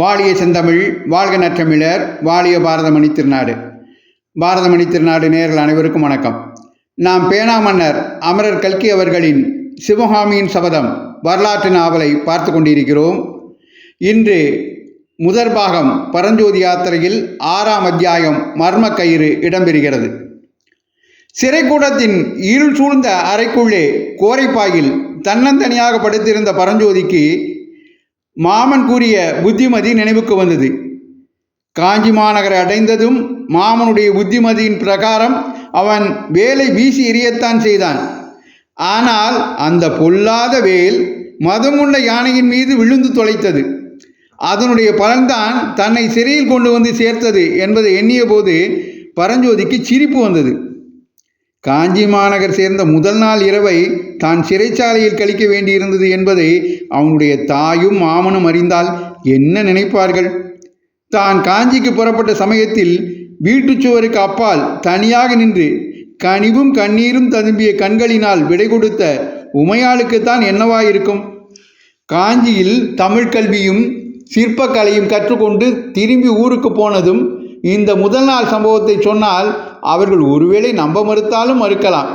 வாழிய செந்தமிழ் வாழ்க நற்றமிழர் வாழிய பாரதமணி திருநாடு. பாரதமணி திருநாடு நேர்கள் அனைவருக்கும் வணக்கம். நாம் பேனா மன்னர் அமரர் கல்கி அவர்களின் சிவகாமியின் சபதம் வரலாற்று நாவலை பார்த்து கொண்டிருக்கிறோம். இன்று முதற் பாகம் பரஞ்சோதி யாத்திரையில் ஆறாம் அத்தியாயம் மர்ம கயிறு இடம்பெறுகிறது. சிறைக்கூடத்தின் இருள் சூழ்ந்த அறைக்குள்ளே கோரைப்பாயில் தன்னந்தனியாக படுத்திருந்த பரஞ்சோதிக்கு மாமன் கூறிய புத்திமதி நினைவுக்கு வந்தது. காஞ்சி மாநகரை அடைந்ததும் மாமனுடைய புத்திமதியின் பிரகாரம் அவன் வேலை வீசி எறியத்தான் செய்தான். ஆனால் அந்த பொல்லாத வேல் மதமுள்ள யானையின் மீது விழுந்து தொலைத்தது. அதனுடைய பலன்தான் தன்னை சிறையில் கொண்டு வந்து சேர்த்தது என்பதை எண்ணிய போது பரஞ்சோதிக்கு சிரிப்பு வந்தது. காஞ்சி மாநகர் சேர்ந்த முதல் நாள் இரவை தான் சிறைச்சாலையில் கழிக்க வேண்டியிருந்தது என்பதை அவனுடைய தாயும் மாமனும் அறிந்தால் என்ன நினைப்பார்கள்? தான் காஞ்சிக்கு புறப்பட்ட சமயத்தில் வீட்டுச் சுவருக்கு அப்பால் தனியாக நின்று கனிவும் கண்ணீரும் ததும்பிய கண்களினால் விடை கொடுத்த உமையாளுக்குத்தான் என்னவாயிருக்கும்? காஞ்சியில் தமிழ் கல்வியும் சிற்பக்கலையும் கற்றுக்கொண்டு திரும்பி ஊருக்கு போனதும் இந்த முதல் நாள் சம்பவத்தை சொன்னால் அவர்கள் ஒருவேளை நம்ப மறுத்தாலும் மறுக்கலாம்.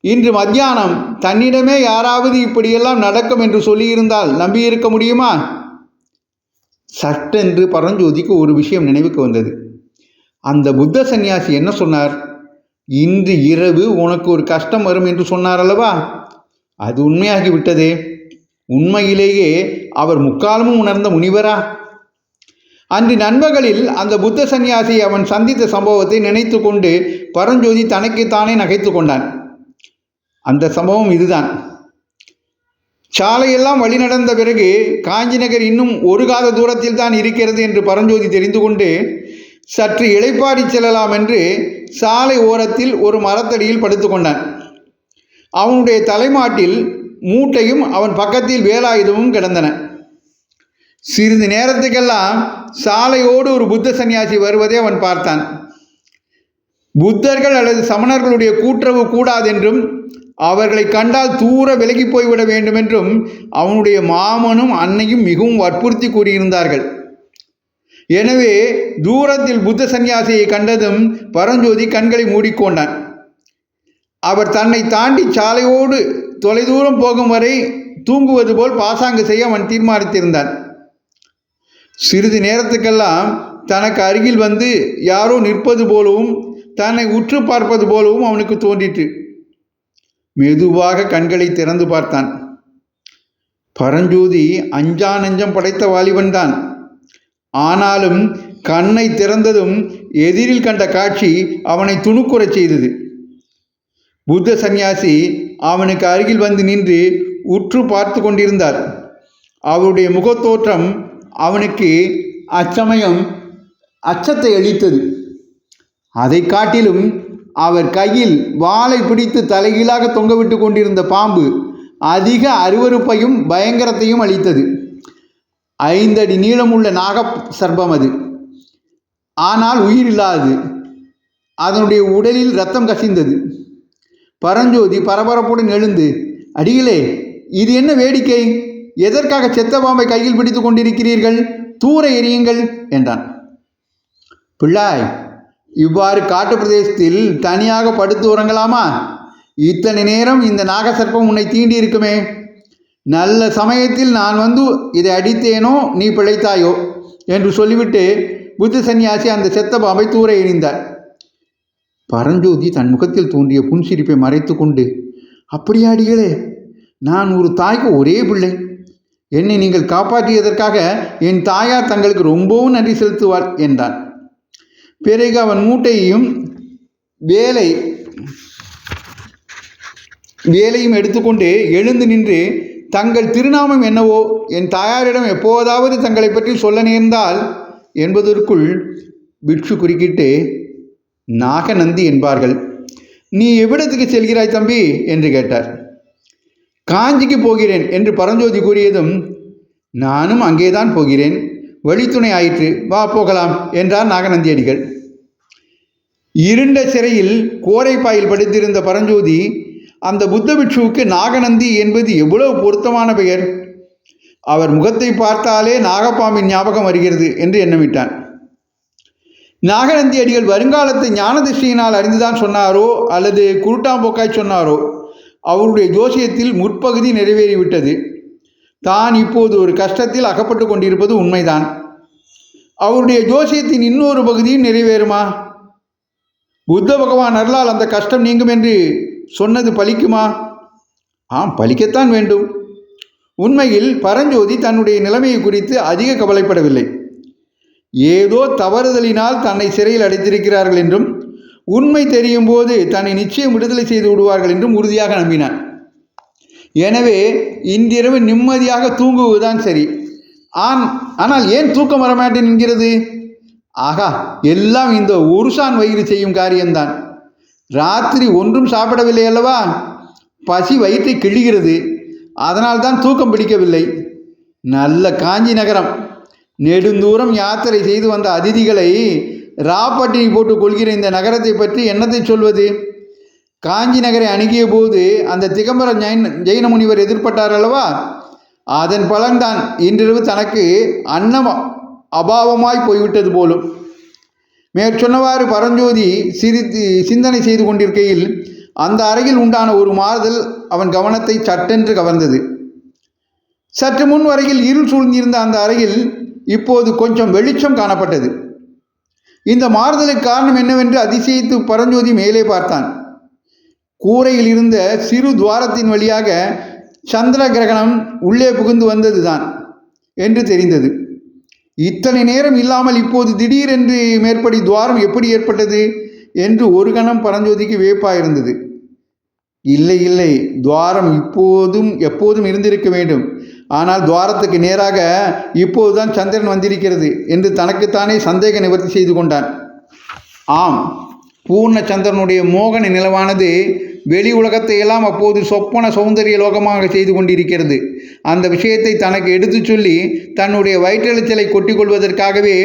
இன்று மத்தியானம் தன்னிடமே யாராவது இப்படியெல்லாம் நடக்கும் என்று சொல்லியிருந்தால் நம்பியிருக்க முடியுமா? சட்டென்று பரஞ்சோதிக்கு ஒரு விஷயம் நினைவுக்கு வந்தது. அந்த புத்த சந்நியாசி என்ன சொன்னார்? இன்று இரவு உனக்கு ஒரு கஷ்டம் வரும் என்று சொன்னார் அல்லவா அது உண்மையாகி விட்டதே உண்மையிலேயே அவர் முக்காலமும் உணர்ந்த முனிவரா? அன்று நண்பர்களில் அந்த புத்த சந்நியாசியை அவன் சந்தித்த சம்பவத்தை நினைத்து கொண்டு பரஞ்சோதி தனக்குத்தானே நகைத்து கொண்டான். அந்த சம்பவம் இதுதான். சாலையெல்லாம் வழி நடந்த பிறகு காஞ்சி நகர் இன்னும் ஒரு கால தூரத்தில் தான் இருக்கிறது என்று பரஞ்சோதி தெரிந்து கொண்டு சற்று இளைப்பாடி செல்லலாம் என்று சாலை ஓரத்தில் ஒரு மரத்தடியில் படுத்துக்கொண்டான் அவனுடைய தலைமாட்டில் மூட்டையும் அவன் பக்கத்தில் வேலாயுதமும் கிடந்தன. சிறிது நேரத்துக்கெல்லாம் சாலையோடு ஒரு புத்த சன்னியாசி வருவதை அவன் பார்த்தான். புத்தர்கள் அல்லது சமணர்களுடைய கூற்றவு கூடாதென்றும் அவர்களை கண்டால் தூர விலகி போய்விட வேண்டும் என்றும் அவனுடைய மாமனும் அன்னையும் மிகவும் வற்புறுத்தி கூறியிருந்தார்கள். எனவே தூரத்தில் புத்த சந்நியாசியை கண்டதும் பரஞ்சோதி கண்களை மூடிக்கொண்டான். அவர் தன்னை தாண்டி சாலையோடு தொலைதூரம் போகும் வரை தூங்குவது போல் பாசாங்கு செய்ய அவன் தீர்மானித்திருந்தான். சிறிது நேரத்துக்கெல்லாம் தனக்கு அருகில் வந்து யாரோ நிற்பது போலவும் தன்னை உற்று பார்ப்பது போலவும் அவனுக்கு தோன்றிற்று. மெதுவாக கண்களை திறந்து பார்த்தான். பரஞ்சோதி அஞ்சா நஞ்சம் படைத்த வாலிபன் தான் ஆனாலும் கண்ணை திறந்ததும் எதிரில் கண்ட காட்சி அவனை துணுக்குறச் செய்தது. புத்த சந்நியாசி அவனுக்கு அருகில் வந்து நின்று உற்று பார்த்து கொண்டிருந்தார். அவருடைய முகத்தோற்றம் அவனுக்கு அச்சமயம் அச்சத்தை அளித்தது. அதை காட்டிலும் அவர் கையில் வாளை பிடித்து தலைகீழாக தொங்கவிட்டு கொண்டிருந்த பாம்பு அதிக அருவருப்பையும் பயங்கரத்தையும் அளித்தது. ஐந்தடி நீளமுள்ள நாக சர்பம் அது. ஆனால் உயிர் இல்லாதது. அதனுடைய உடலில் ரத்தம் கசிந்தது. பரஞ்சோதி பரபரப்புடன் எழுந்து அடிகளே இது என்ன வேடிக்கை? எதற்காக செத்த பாம்பை கையில் பிடித்து கொண்டிருக்கிறீர்கள்? தூர எரியுங்கள் என்றான். பிள்ளாய் இவ்வாறு காட்டு பிரதேசத்தில் தனியாக படுத்து உறங்கலாமா? இத்தனை நேரம் இந்த நாகசர்ப்பம் உன்னை தீண்டி இருக்குமே நல்ல சமயத்தில் நான் வந்து இதை அடித்தேனோ நீ பிழைத்தாயோ என்று சொல்லிவிட்டு புத்த சன்னியாசி அந்த செத்த பாம்பை தூர எறிந்தார் பரஞ்சோதி தன் முகத்தில் தோன்றிய புன்சிரிப்பை மறைத்து கொண்டு அப்படியாடிகளே நான் ஒரு தாய்க்கு ஒரே பிள்ளை. என்னை நீங்கள் காப்பாற்றியதற்காக என் தாயார் தங்களுக்கு ரொம்பவும் நன்றி செலுத்துவார் என்றான். பிறகு அவன் மூட்டையையும் வேலை வேலையும் எடுத்துக்கொண்டு எழுந்து நின்று தங்கள் திருநாமம் என்னவோ? என் தாயாரிடம் எப்போதாவது தங்களை பற்றி சொல்ல நேர்ந்தால்? என்பதற்குள் பிட்சு குறுக்கிட்டு நாகநந்தி என்பார்கள். நீ எவ்விடத்துக்கு செல்கிறாய் தம்பி? என்று கேட்டார். காஞ்சிக்கு போகிறேன் என்று பரஞ்சோதி கூறியதும் நானும் அங்கேதான் போகிறேன். வழித்துணை ஆயிற்று வா போகலாம் என்றார் நாகநந்தி அடிகள் இருண்ட சிறையில் கோரைப்பாயில் படுத்திருந்த பரஞ்சோதி அந்த புத்த பிட்சுவுக்கு நாகநந்தி என்பது எவ்வளவு பொருத்தமான பெயர். அவர் முகத்தை பார்த்தாலே நாகப்பாம்பின் ஞாபகம் வருகிறது என்று எண்ணமிட்டான். நாகநந்தி அடிகள் வருங்காலத்தை ஞானதிஷ்டியினால் அறிந்துதான் சொன்னாரோ அல்லது குருட்டாம்போக்காய் சொன்னாரோ? அவருடைய ஜோசியத்தில் முற்பகுதி நிறைவேறிவிட்டது. தான் இப்போது ஒரு கஷ்டத்தில் அகப்பட்டு கொண்டிருப்பது உண்மைதான். அவருடைய ஜோசியத்தின் இன்னொரு பகுதியும் நிறைவேறுமா? புத்த பகவான் அருளால் அந்த கஷ்டம் நீங்கும் என்று சொன்னது பலிக்குமா? ஆம் பலிக்கத்தான் வேண்டும். உண்மையில் பரஞ்சோதி தன்னுடைய நிலைமையை குறித்து அதிக கவலைப்படவில்லை. ஏதோ தவறுதலினால் தன்னை சிறையில் அடைத்திருக்கிறார்கள் என்றும் உண்மை தெரியும் போது தன்னை நிச்சயம் விடுதலை செய்து விடுவார்கள் என்றும் உறுதியாக நம்பினான். எனவே இன்றிரவு நிம்மதியாக தூங்குவதுதான் சரி. ஆன் ஆனால் ஏன் தூக்கம் வரமாட்டேன் என்கிறது? ஆகா எல்லாம் இந்த ஒருசான் வயிறு செய்யும் காரியம்தான். ராத்திரி ஒன்றும் சாப்பிடவில்லை அல்லவா? பசி வயிற்றை கிழிகிறது. அதனால் தான் தூக்கம் பிடிக்கவில்லை. நல்ல காஞ்சி நகரம். நெடுந்தூரம் யாத்திரை செய்து வந்த அதிதிகளை ராப்பட்டினி போட்டு கொள்கிற இந்த நகரத்தை பற்றி என்னத்தை சொல்வது? காஞ்சி நகரை அணுகிய போது அந்த திகம்பர ஜெயின் ஜெயின முனிவர் எதிர்பட்டார் அல்லவா? அதன் பலன்தான் இன்றிரவு தனக்கு அன்னம் அபாவமாய் போய்விட்டது போலும். மேற்சொன்னவாறு பரஞ்சோதி சிரித்து சிந்தனை செய்து கொண்டிருக்கையில் அந்த அறையில் உண்டான ஒரு மாறுதல் அவன் கவனத்தை சட்டென்று கவர்ந்தது. சற்று முன் வரையில் இருள் சூழ்ந்திருந்த அந்த அறையில் இப்போது கொஞ்சம் வெளிச்சம் காணப்பட்டது. இந்த மாறுதலுக்கு காரணம் என்னவென்று அதிசயித்து பரஞ்சோதி மேலே பார்த்தான். கூரையில் இருந்த சிறு துவாரத்தின் வழியாக சந்திர கிரகணம் உள்ளே புகுந்து வந்ததுதான் என்று தெரிந்தது. இத்தனை நேரம் இல்லாமல் இப்போது திடீரென்று மேற்படி துவாரம் எப்படி ஏற்பட்டது என்று ஒரு கணம் பரஞ்சோதிக்கு வியப்பாயிருந்தது இல்லை இல்லை துவாரம் இப்போதும் எப்போதும் இருந்திருக்க வேண்டும். ஆனால் துவாரத்துக்கு நேராக இப்போதுதான் சந்திரன் வந்திருக்கிறது என்று தனக்குத்தானே சந்தேக நிவர்த்தி செய்து கொண்டான். ஆம் பூர்ண சந்திரனுடைய மோகன நிலவானது வெளி உலகத்தை எல்லாம் அப்போது சொப்பன சௌந்தரிய லோகமாக செய்து கொண்டிருக்கிறது. அந்த விஷயத்தை தனக்கு எடுத்துச் சொல்லி தன்னுடைய வயிற்றெழுச்சலை கொட்டிக் கொள்வதற்காகவே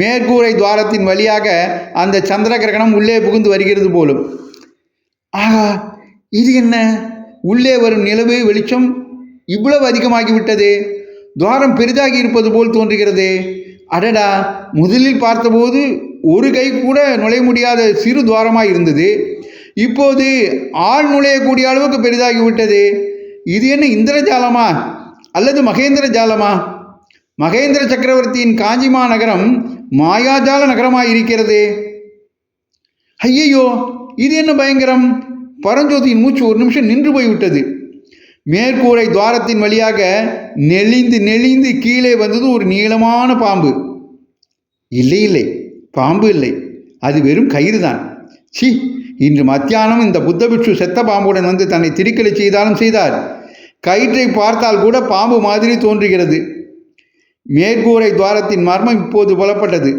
மேற்கூரை துவாரத்தின் வழியாக அந்த சந்திர கிரகணம் உள்ளே புகுந்து வருகிறது போலும். ஆகா இது என்ன? உள்ளே வரும் நிலவு வெளிச்சம் இவ்வளவு அதிகமாகிவிட்டது. துவாரம் பெரிதாகி இருப்பது போல் தோன்றுகிறது. அடடா முதலில் பார்த்தபோது ஒரு கை கூட நுழைய முடியாத சிறு துவாரமாக இருந்தது. இப்போது ஆள் நுழையக்கூடிய அளவுக்கு பெரிதாகிவிட்டது. இது என்ன இந்திரஜாலமா அல்லது மகேந்திர ஜாலமா? மகேந்திர சக்கரவர்த்தியின் காஞ்சிமா நகரம் மாயாஜால நகரமாக இருக்கிறது. ஐயையோ இது என்ன பயங்கரம்? பரஞ்சோதியின் மூச்சு ஒரு நிமிஷம் நின்று போய்விட்டது. மேற்கூரை துவாரத்தின் வழியாக நெளிந்து நெளிந்து கீழே வந்தது ஒரு நீளமான பாம்பு. இல்லை இல்லை பாம்பு இல்லை. அது வெறும் கயிறு தான் சி இன்று மத்தியானம் இந்த புத்தபிட்சு செத்த பாம்புடன் வந்து தன்னை திருக்கலை செய்தாலும் செய்தார். கயிற்றை பார்த்தால் கூட பாம்பு மாதிரி தோன்றுகிறது. மேற்கூரை துவாரத்தின் மர்மம் இப்போது புலப்பட்டது.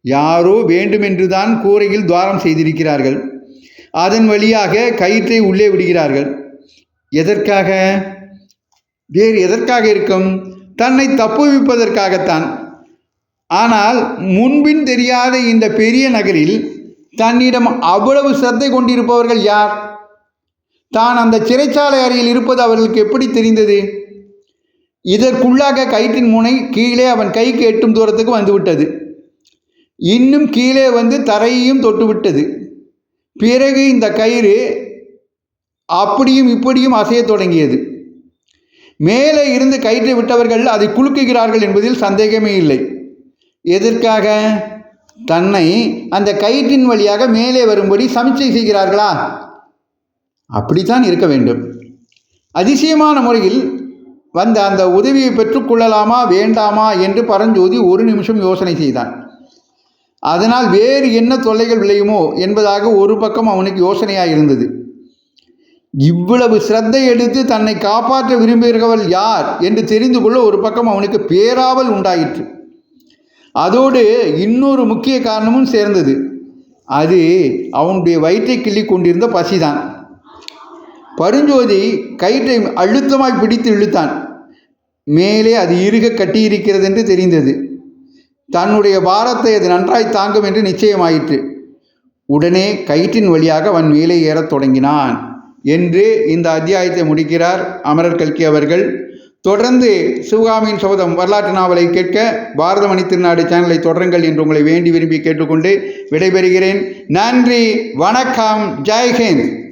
யாரோ வேண்டுமென்று தான் கூரையில் துவாரம் செய்திருக்கிறார்கள். அதன் வழியாக கயிற்றை உள்ளே விடுகிறார்கள். எதற்காக? வேறு எதற்காக இருக்கும்? தன்னை தப்புவிப்பதற்காகத்தான். ஆனால் முன்பின் தெரியாத இந்த பெரிய நகரில் தன்னிடம் அவ்வளவு சிரத்தை கொண்டிருப்பவர்கள் யார்? தான் அந்த சிறைச்சாலை அறையில் இருப்பது அவர்களுக்கு எப்படி தெரிந்தது? இதற்குள்ளாக கயிற்றின் முனை கீழே அவன் கைக்கு எட்டும் தூரத்துக்கு வந்துவிட்டது. இன்னும் கீழே வந்து தரையையும் தொட்டுவிட்டது. பிறகு இந்த கயிறு அப்படியும் இப்படியும் அசையத் தொடங்கியது. மேலே இருந்து கயிற்றை விட்டவர்கள் அதை குலுக்குகிறார்கள் என்பதில் சந்தேகமே இல்லை. எதற்காக? தன்னை அந்த கயிற்றின் வழியாக மேலே வரும்படி சமிச்சை செய்கிறார்களா? அப்படித்தான் இருக்க வேண்டும். அதிசயமான முறையில் வந்த அந்த உதவியை பெற்றுக்கொள்ளலாமா வேண்டாமா என்று பரஞ்சோதி ஒரு நிமிஷம் யோசனை செய்தான். அதனால் வேறு என்ன தொல்லைகள் விளையுமோ என்பதாக ஒரு பக்கம் அவனுக்கு யோசனையாக இருந்தது இவ்வளவு சிரத்தை எடுத்து தன்னை காப்பாற்ற விரும்புகிறவள் யார் என்று தெரிந்து கொள்ள ஒரு பக்கம் அவனுக்கு பேராவல் உண்டாயிற்று. அதோடு இன்னொரு முக்கிய காரணமும் சேர்ந்தது. அது அவனுடைய வயிற்றை கிள்ளி கொண்டிருந்த பசிதான். பருஞ்சோதி கயிற்றை அழுத்தமாய் பிடித்து இழுத்தான். மேலே அது இறுக கட்டியிருக்கிறது என்று தெரிந்தது. தன்னுடைய பாரத்தை அது நன்றாய் தாங்கும் என்று நிச்சயமாயிற்று. உடனே கயிற்றின் வழியாக அவன் மேலே ஏறத் தொடங்கினான். என்று இந்த அத்தியாயத்தை முடிக்கிறார் அமரர் கல்கி அவர்கள். தொடர்ந்து சிவகாமியின் சபதம் வரலாற்று நாவலை கேட்க பாரதமணி திருநாடு சேனலை தொடருங்கள் என்று உங்களை வேண்டி விரும்பி கேட்டுக்கொண்டு விடைபெறுகிறேன். நன்றி வணக்கம் ஜெய்ஹிந்த்